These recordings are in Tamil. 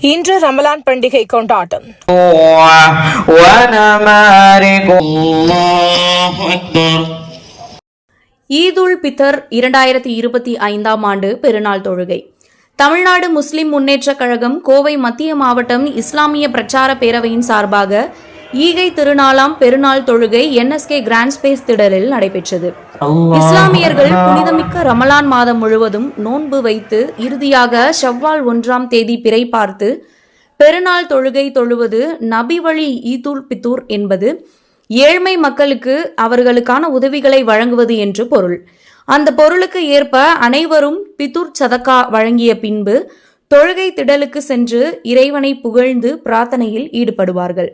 இன்று ரமலான் பண்டிகை கொண்டாட்டம். ஈதுல் பித்தர் இரண்டாயிரத்தி இருபத்தி ஐந்தாம் ஆண்டு பெருநாள் தொழுகை. தமிழ்நாடு முஸ்லிம் முன்னேற்றக் கழகம் கோவை மத்திய மாவட்டம் இஸ்லாமிய பிரச்சார பேரவையின் சார்பாக ஈகை திருநாளாம் பெருநாள் தொழுகை என்எஸ்கே கிராண்ட் ஸ்பேஸ் திடலில் நடைபெற்றது. இஸ்லாமியர்கள் புனிதமிக்க ரமலான் மாதம் முழுவதும் நோன்பு வைத்து இறுதியாக ஷவ்வால் ஒன்றாம் தேதி பிறை பார்த்து பெருநாள் தொழுகை தொழுவது நபி வழி ஈதுல் பித்தூர் என்பது ஏழ்மை மக்களுக்கு அவர்களுக்கான உதவிகளை வழங்குவது என்று பொருள். அந்த பொருளுக்கு ஏற்ப அனைவரும் பித்துர் சதக்கா வழங்கிய பின்பு தொழுகை திடலுக்கு சென்று இறைவனை புகழ்ந்து பிரார்த்தனையில் ஈடுபடுவார்கள்.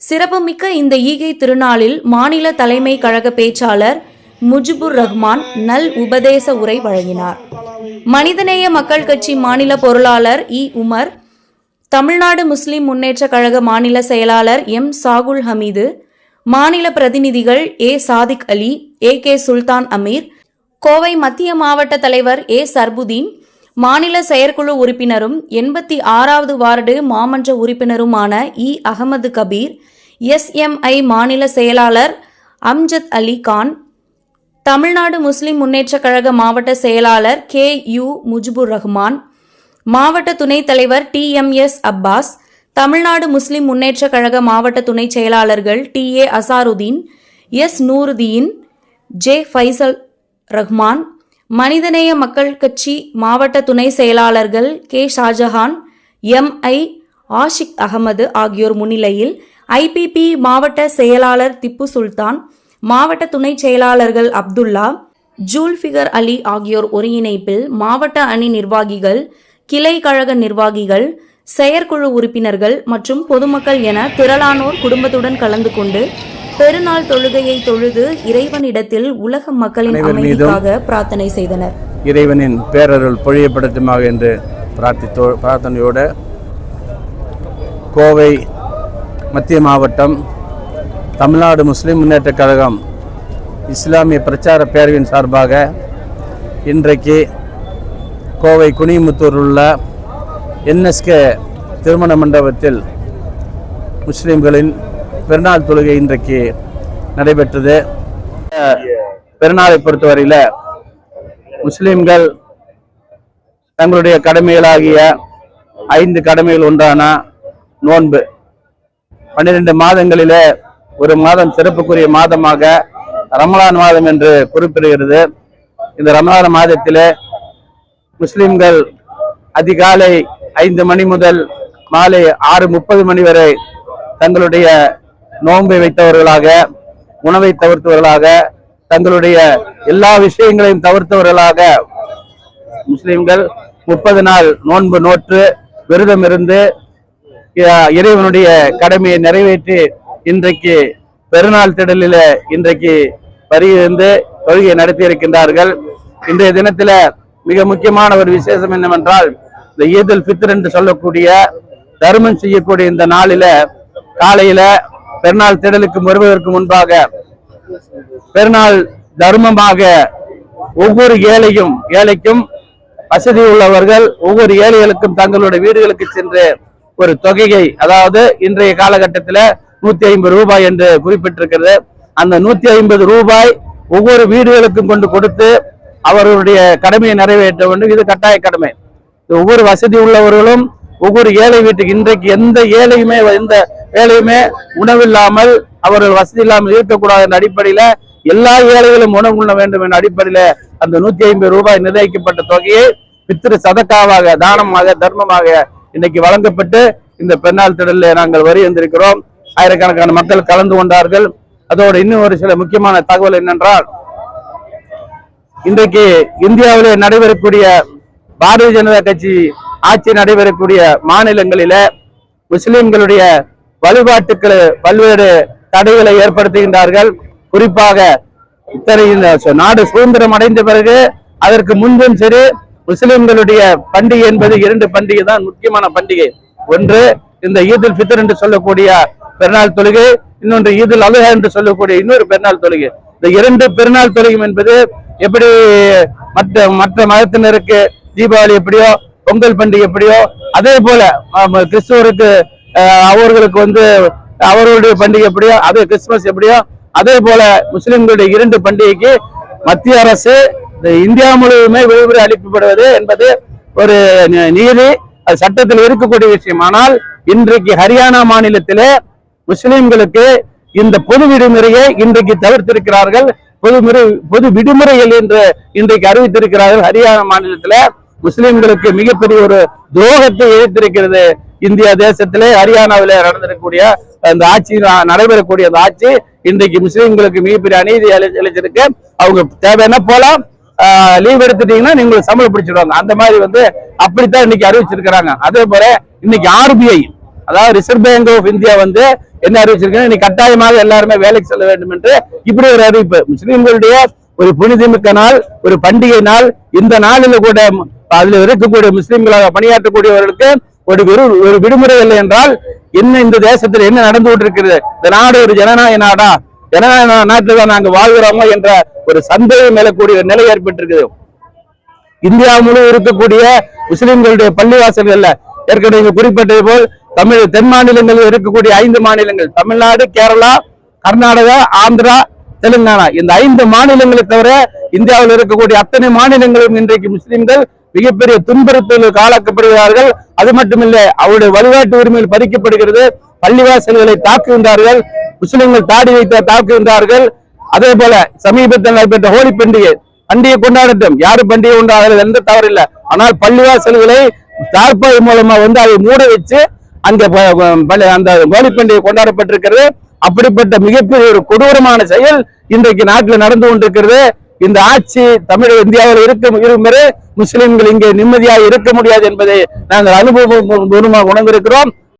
சிறப்புமிக்க இந்த ஈகை திருநாளில் மாநில தலைமை கழக பேச்சாளர் முஜிபுர் ரஹ்மான் நல் உபதேச உரை வழங்கினார். மனிதநேய மக்கள் கட்சி மாநில பொருளாளர் இ. உமர் தமிழ்நாடு முஸ்லிம் முன்னேற்ற கழக மாநில செயலாளர் எம். சாகுல் ஹமீது மாநில பிரதிநிதிகள் A. Sadiq Ali A. K. Sultan Ameer Kovai மத்திய மாவட்ட தலைவர் ஏ. சர்புதீன் மாநில செயற்குழு உறுப்பினரும் எண்பத்தி ஆறாவது வார்டு மாமன்ற உறுப்பினருமான இ. அகமது கபீர் எஸ்எம்ஐ மாநில செயலாளர் அம்ஜத் அலி கான் தமிழ்நாடு முஸ்லிம் முன்னேற்றக் கழக மாவட்ட செயலாளர் கே. யு. முஜிபுர் ரஹ்மான் மாவட்ட துணைத் தலைவர் T. M. S. Abbas Tamil Nadu Muslim Munnetra Kazhagam மாவட்ட துணைச் செயலாளர்கள் T. A. Azharuddin S. Nooruddin J. Faisal Rahman Manithaneya Makkal Katchi மாவட்ட துணை செயலாளர்கள் K. Shahjahan M. I. Ashiq Ahmed ஆகியோர் முன்னிலையில் ஐபிபி மாவட்ட செயலாளர் திப்பு சுல்தான் மாவட்ட துணை செயலாளர்கள் அப்துல்லா ஜூல்ஃபிகர் அலி ஆகியோர் ஒருங்கிணைப்பில் மாவட்ட அணி நிர்வாகிகள் கிளை கழக நிர்வாகிகள் செயற்குழு உறுப்பினர்கள் மற்றும் பொதுமக்கள் என திரளானோர் குடும்பத்துடன் கலந்து கொண்டு பெருநாள் தொழுகையை தொழுது இறைவனிடத்தில் உலக மக்களின் அமைதிக்காக பிரார்த்தனை செய்தனர். இறைவனின் பேரருள் பொழியப்படுத்துமாக என்று பிரார்த்தித்தோ பிரார்த்தனையோடு கோவை மத்திய மாவட்டம் தமிழ்நாடு முஸ்லிம் முன்னேற்றக் கழகம் இஸ்லாமிய பிரச்சார பேரவையின் சார்பாக இன்றைக்கு கோவை குனிமுத்தூர் உள்ள என்எஸ்கே திருமண மண்டபத்தில் முஸ்லிம்களின் பெருநாள் தொழுகை இன்றைக்கு நடைபெற்றது. பெருநாளை பொறுத்தவரையில் முஸ்லீம்கள் தங்களுடைய கடமைகளாகிய ஐந்து கடமைகள் ஒன்றான நோன்பு. பன்னிரெண்டு மாதங்களிலே ஒரு மாதம் சிறப்புக்குரிய மாதமாக ரமலான் மாதம் என்று குறிப்பிடுகிறது. இந்த ரமலான் மாதத்தில் முஸ்லிம்கள் அதிகாலை ஐந்து மணி முதல் மாலை ஆறு முப்பது மணி வரை தங்களுடைய நோன்பை வைத்தவர்களாக உணவை தவிர்த்தவர்களாக தங்களுடைய எல்லா விஷயங்களையும் தவிர்த்தவர்களாக முஸ்லிம்கள் முப்பது நாள் நோன்பு நோற்று விரதம் இருந்து இறைவனுடைய கடமையை நிறைவேற்றி இன்றைக்கு பெருநாள் திடலில் இன்றைக்கு வருகிருந்து தொழுகை நடத்தி இருக்கின்றார்கள். இன்றைய தினத்துல மிக முக்கியமான ஒரு விசேஷம் என்னவென்றால் இந்த ஈதுல் ஃபித்ர் என்று சொல்லக்கூடிய தர்மம் செய்யக்கூடிய இந்த நாளில காலையில பெருநாள் திடலுக்கு வருவதற்கு முன்பாக பெருநாள் தர்மமாக ஒவ்வொரு ஏழையும் ஏழைக்கும் வசதி உள்ளவர்கள் ஒவ்வொரு ஏழைகளுக்கும் தங்களுடைய வீடுகளுக்கு சென்று ஒரு தொகையை அதாவது இன்றைய காலகட்டத்தில் நூத்தி ஐம்பது ரூபாய் என்று குறிப்பிட்டிருக்கிறது. அந்த நூத்தி ஐம்பது ரூபாய் ஒவ்வொரு வீடுகளுக்கும் கொண்டு கொடுத்து அவர்களுடைய கடமையை நிறைவேற்ற வேண்டும். இது கட்டாய கடமை. ஒவ்வொரு வசதி உள்ளவர்களும் ஒவ்வொரு ஏழை வீட்டுக்கு இன்றைக்கு எந்த ஏழையுமே எந்த ஏழையுமே உணவில்லாமல் அவர்கள் வசதி இல்லாமல் இருக்கக்கூடாது என்ற அடிப்படையில எல்லா ஏழைகளும் உணவு உண்ண வேண்டும் என்ற அடிப்படையில அந்த நூத்தி ஐம்பது ரூபாய் நிர்ணயிக்கப்பட்ட தொகையை பித்திரு சதக்காவாக தானமாக தர்மமாக இன்னைக்கு வழங்கப்பட்டு இந்த பெண்ணால் திடலில் நாங்கள் வரி வந்திருக்கிறோம். ஆயிரக்கணக்கான மக்கள் கலந்து கொண்டார்கள். அதோடு இன்னும் ஒரு சில முக்கியமான தகவல் என்னென்றால் இன்றைக்கு இந்தியாவிலே நடைபெறக்கூடிய பாரதிய ஜனதா கட்சி ஆட்சி நடைபெறக்கூடிய மாநிலங்களில முஸ்லிம்களுடைய வழிபாட்டுக்கு பல்வேறு தடைகளை ஏற்படுத்துகின்றார்கள். குறிப்பாக இத்தனை இந்த சு- நாடு சுதந்திரம் அடைந்த பிறகு அதற்கு முன்பும் சரி முஸ்லிம்களுடைய பண்டிகை என்பது இரண்டு பண்டிகை தான் முக்கியமான பண்டிகை. ஒன்று இந்த ஈதுல் ஃபித்ர் என்று சொல்லக்கூடிய பெருநாள் தொழுகை இன்னொன்று ஈதுல் அலுஹா என்று சொல்லக்கூடிய இன்னொரு பெருநாள் தொழுகை. இந்த இரண்டு பெருநாள் தொழுகை என்பது எப்படி மற்ற மற்ற மதத்தினருக்கு தீபாவளி எப்படியோ பொங்கல் பண்டிகை எப்படியோ அதே போல கிறிஸ்துவருக்கு அவர்களுக்கு வந்து அவர்களுடைய பண்டிகை எப்படியோ அதே கிறிஸ்துமஸ் எப்படியோ அதே போல முஸ்லிம்களுடைய இரண்டு பண்டிகைக்கு மத்திய அரசு இந்தியா முழுவதுமே விடுமுறை அளிக்கப்படுவது என்பது ஒரு நீதி அது சட்டத்தில் இருக்கக்கூடிய விஷயம். ஆனால் இன்றைக்கு ஹரியானா மாநிலத்திலே முஸ்லிம்களுக்கு இந்த பொது விடுமுறையை இன்றைக்கு தவிர்த்திருக்கிறார்கள். பொது பொது விடுமுறைகள் என்று இன்றைக்கு அறிவித்திருக்கிறார்கள். ஹரியானா மாநிலத்தில் முஸ்லிம்களுக்கு மிகப்பெரிய ஒரு துரோகத்தை இழைத்திருக்கிறது இந்தியா தேசத்திலே ஹரியானாவிலே நடந்திருக்கக்கூடிய அந்த ஆட்சி நடைபெறக்கூடிய அந்த ஆட்சி இன்றைக்கு முஸ்லிம்களுக்கு மிகப்பெரிய அநீதி அளிச்சிருக்கு. அவங்க தேவையான போலாம். லீவ் எடுத்துட்டீங்கன்னா நீங்க சம்பளம் பிடிச்சிடுவாங்க. அந்த மாதிரி வந்து அப்படித்தான் இன்னைக்கு அறிவிச்சிருக்கிறாங்க. அதே போல இன்னைக்கு ஆர்பிஐ அதாவது ரிசர்வ் பேங்க் ஆஃப் இந்தியா வந்து என்ன அறிவிச்சிருக்காங்க இன்னைக்கு கட்டாயமாக எல்லாருமே வேலைக்கு செல்ல வேண்டும் என்று இப்படி ஒரு அறிவிப்பு. முஸ்லீம்களுடைய ஒரு புனிதமிக்க நாள் ஒரு பண்டிகை நாள் இந்த நாளில் கூட அதுல இருக்கக்கூடிய முஸ்லிம்களாக பணியாற்றக்கூடியவர்களுக்கு ஒரு விரு ஒரு விடுமுறை இல்லை என்றால் என்ன இந்த தேசத்தில் என்ன நடந்து கொண்டிருக்கிறது? இந்த நாடு ஒரு ஜனநாயக நாடா? ஜனநாயக நாட்டில் தான் நாங்க வாழ்கிறோமா என்ற ஒரு சந்தேகம் மேலக்கூடிய ஒரு நிலை ஏற்பட்டிருக்குது. இந்தியா முழு இருக்கக்கூடிய முஸ்லிம்களுடைய பள்ளிவாசல்கள்ல ஏற்கனவே குறிப்பிட்டது போல் தமிழ் தென் மாநிலங்களில் இருக்கக்கூடிய ஐந்து மாநிலங்கள். தமிழ்நாடு கேரளா கர்நாடகா ஆந்திரா தெலுங்கானா. இந்த ஐந்து மாநிலங்களை தவிர இந்தியாவில் இருக்கக்கூடிய அத்தனை மாநிலங்களும் இன்றைக்கு முஸ்லிம்கள் மிகப்பெரிய துன்புறுத்தல் ஆளாக்கப்படுகிறார்கள் அது மட்டுமில்லை அவருடைய வழிகாட்டு உரிமையில் பறிக்கப்படுகிறது. பள்ளிவாசல்களை தாக்குகின்றார்கள். முஸ்லிம்கள் தாடி வைத்த தாக்குகின்றார்கள். அதே போல சமீபத்தில் நடைபெற்ற ஹோலி பண்டிகை பண்டிகை கொண்டாடட்டும். யாரு பண்டிகை கொண்டாடுறது எந்த தவறு இல்லை. ஆனால் பள்ளிவாசல்களை தார்பாய் மூலமா வந்து அதை மூட வச்சு அந்த பள்ளி- அந்த ஹோலி பண்டிகை கொண்டாடப்பட்டிருக்கிறது. அப்படிப்பட்ட மிகப்பெரிய ஒரு கொடூரமான செயல் இன்றைக்கு நாட்டில் நடந்து கொண்டிருக்கிறது. இந்த ஆட்சி தமிழக இந்தியாவில் இருக்க இருக்கும் வரை முஸ்லிம்கள் இங்கே நிம்மதியாக இருக்க முடியாது என்பதை நாங்கள் அனுபவம் உணர்ந்திருக்கிறோம்.